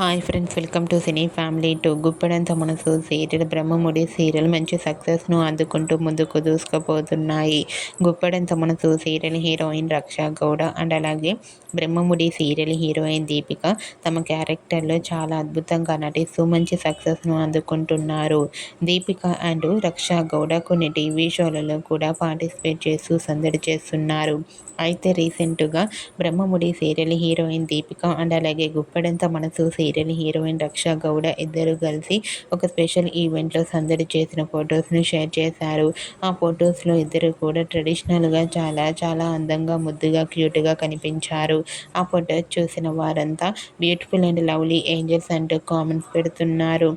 Hi friends welcome to cine family two Guppedantha Manasu serial Brahmamudi serial మంచి సక్సెస్ను అందుకుంటూ ముందుకు దూసుకుపోతున్నాయి. Guppedantha Manasu serial heroine రక్ష Gowda and అలాగే బ్రహ్మముడి సీరియల్ హీరోయిన్ దీపిక తమ క్యారెక్టర్లో చాలా అద్భుతంగా నటిస్తూ మంచి సక్సెస్ను అందుకుంటున్నారు. దీపిక అండ్ రక్ష గౌడ కొన్ని టీవీ షోలలో కూడా పార్టిసిపేట్ చేస్తూ సందడి చేస్తున్నారు. అయితే రీసెంట్గా Brahmamudi serial heroine Deepika and అలాగే గుప్పడంత మనసు సీరియల్ హీరోయిన్ రక్షా గౌడ ఇద్దరు కలిసి ఒక స్పెషల్ ఈవెంట్లో సందడి చేసిన ఫొటోస్ను షేర్ చేశారు. ఆ ఫొటోస్లో ఇద్దరు కూడా ట్రెడిషనల్గా చాలా చాలా అందంగా ముద్దుగా క్యూట్గా కనిపించారు. ఆ ఫొటోస్ చూసిన వారంతా బ్యూటిఫుల్ అండ్ లవ్లీ ఏంజల్స్ అంటూ కామెంట్స్ పెడుతున్నారు.